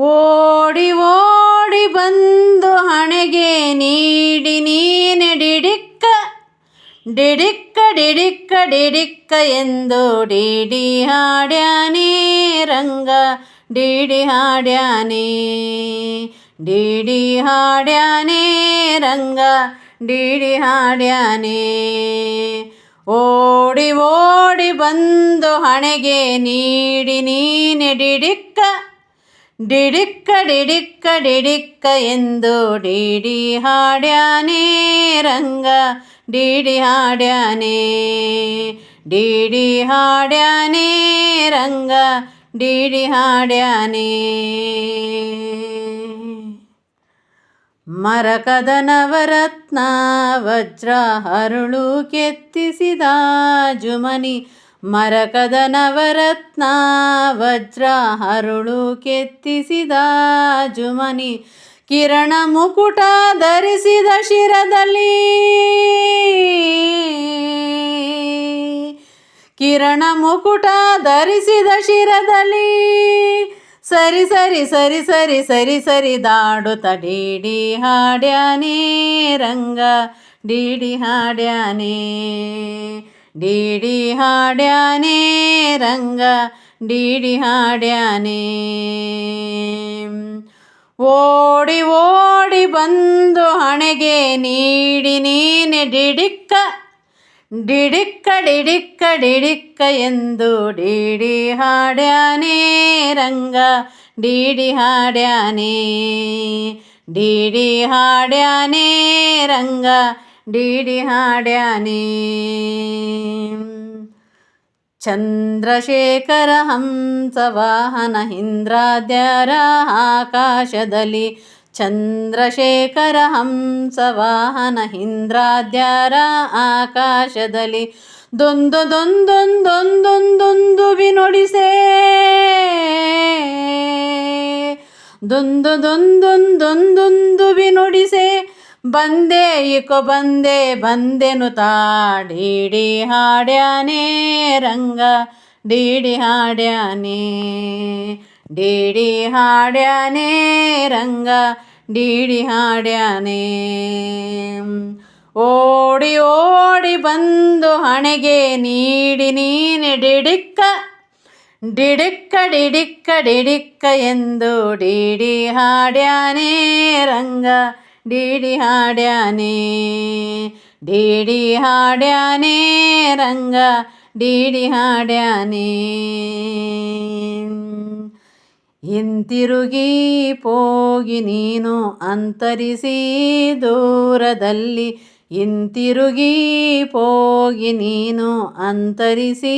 ಓಡಿ ಓಡಿ ಬಂದು ಹಣೆಗೆ ನೀಡಿ ನೀನೆ ಡಿಡಿಕ್ಕ ಡಿಡಿಕ್ಕ ಡಿಡಿಕ್ಕ ಡಿಡಿಕ್ಕ ಎಂದು ಡಿಡಿ ಹಾಡ್ಯಾನೇ ರಂಗ, ಡಿಡಿ ಹಾಡ್ಯಾನೇ ಡಿಡಿ ಹಾಡ್ಯಾನೇ ರಂಗ, ಡಿಡಿ ಹಾಡ್ಯಾನೇ. ಓಡಿ ಓಡಿ ಬಂದು ಹಣೆಗೆ ನೀಡಿ ನೀನೆ ಡಿಡಿಕ್ಕ ಡಿಡಿಕ್ಕ ಡಿಡಿಕ್ಕ ಡಿಡಿಕ್ಕ ಎಂದು ಡಿಡಿ ಹಾಡ್ಯಾನೇ ರಂಗ. ಡಿಡಿ ಹಾಡ್ಯಾನೇ ಡಿಡಿ ಹಾಡ್ಯಾನೇ ರಂಗ. ಡಿಡಿ ಹಾಡ್ಯಾನೇ. ಮರಕದನವರತ್ನ ವಜ್ರ ಕೆತ್ತಿಸಿದ ಜುಮನಿ. ಮರಕದ ನವರತ್ನ ವಜ್ರ ಹರುಳು ಕೆತ್ತಿಸಿದ ಜುಮನಿ ಕಿರಣ ಮುಕುಟ ಧರಿಸಿದ ಶಿರದಲ್ಲಿ. ಕಿರಣ ಮುಕುಟ ಧರಿಸಿದ ಶಿರದಲ್ಲಿ. ಸರಿ ಸರಿ ಸರಿ ಸರಿ ಸರಿ ಸರಿ ದಾಡುತ್ತ ಡಿಡಿ ಹಾಡ್ಯಾನೇ ರಂಗ, ಡಿಡಿ ಹಾಡ್ಯಾನೇ. ಡಿಡಿ ಹಾಡ್ಯಾನೇ ರಂಗ ಡಿಡಿ ಹಾಡ್ಯಾನೇ ಓಡಿ ಓಡಿ ಬಂದು ಹಣೆಗೆ ನೀಡಿ ನೀನೆ ಡಿಡಿಕ್ಕ ಡಿಡಿಕ್ಕ ಡಿಡಿಕ್ಕ ಡಿಡಿಕ್ಕ ಎಂದು ಡಿಡಿ ಹಾಡ್ಯಾನೇ ರಂಗ ಡಿಡಿ ಹಾಡ್ಯಾನೇ ಡಿಡಿ ಹಾಡ್ಯಾನೇ ರಂಗ ಡಿಡಿ ಹಾಡ್ಯಾನೇ. ಚಂದ್ರಶೇಖರ ಹಂಸವಾಹನ ಇಂದ್ರಾದ್ಯರ ಆಕಾಶದಲ್ಲಿ. ಚಂದ್ರಶೇಖರ ಹಂಸವಾಹನ ಇಂದ್ರಾದ್ಯರ ಆಕಾಶದಲ್ಲಿ. ದೊಂದು ದೊಂದೊಂದೊಂದೊಂದೊಂದು ದೊಂದ ದೊಂದು ದೊಂದೊಂದೊಂದೊಂದು ಬಿನುಡಿಸೆ ಬಂದೆ ಇಕೊ ಬಂದೆ, ಬಂದೆನು ತಾಡಿಡಿ ಹಾಡ್ಯಾನೇ ರಂಗ, ಡಿಡಿ ಹಾಡ್ಯಾನೇ. ಡಿಡಿ ಹಾಡ್ಯಾನೇ ರಂಗ, ಡಿಡಿ ಹಾಡ್ಯಾನೇ. ಓಡಿ ಓಡಿ ಬಂದು ಹಣೆಗೆ ನೀಡಿ ನೀನೆ ಡಿಡಿಕ್ಕ ಡಿಡಿಕ್ಕ ಡಿಡಿಕ್ಕ ಡಿಡಿಕ್ಕ ಎಂದು ಡಿಡಿ ಹಾಡ್ಯಾನೇ ರಂಗ. ಡಿಡಿ ಹಾಡ್ಯಾನೇ ಡಿಡಿ ಹಾಡ್ಯಾನೇ, ರಂಗ ಡಿಡಿ ಹಾಡ್ಯಾನೇ. ಹಿಂತಿರುಗಿ ಹೋಗಿ ನೀನು ಅಂತರಿಸಿ ದೂರದಲ್ಲಿ ಹಿಂತಿರುಗಿ ಪೋಗಿ ನೀನು ಅಂತರಿಸಿ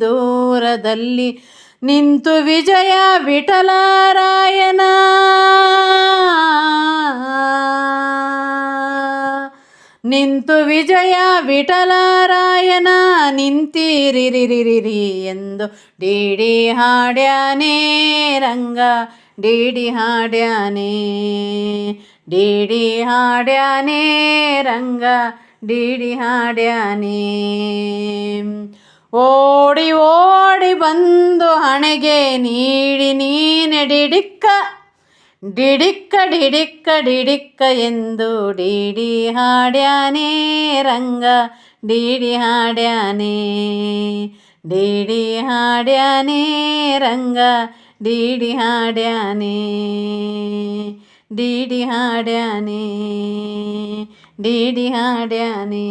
ದೂರದಲ್ಲಿ, ನಿಂತು ವಿಜಯ ವಿಠಲರಾಯನ ನಿಂತು ವಿಜಯ ವಿಠಲರಾಯನ ನಿಂತಿರಿರಿರಿರಿ ಎಂದು ಡಿಡಿ ಹಾಡ್ಯಾನೇ ರಂಗ. ಡಿಡಿ ಹಾಡ್ಯಾನೇ ಡಿಡಿ ಹಾಡ್ಯಾನೇ ರಂಗ. ಡಿಡಿ ಹಾಡ್ಯಾನೇ. ಓಡಿ ಓಡಿ ಬಂದು ಹಣೆಗೆ ನೀಡಿ ನೀನೆ ಡಿಡಿಕ್ಕ ಡಿಡಿಕ್ಕ ಡಿಡಿಕ್ಕ ಡಿಡಿಕ್ಕ ಎಂದು ಡಿಡಿ ಹಾಡ್ಯಾನೇ ರಂಗ ಡಿಡಿ ಹಾಡ್ಯಾನೇ ಡಿಡಿ ಹಾಡ್ಯಾನೇ ರಂಗ ಡಿಡಿ ಹಾಡ್ಯಾನೇ ಡಿಡಿ ಹಾಡ್ಯಾನೇ ಡಿಡಿ ಹಾಡ್ಯಾನೇ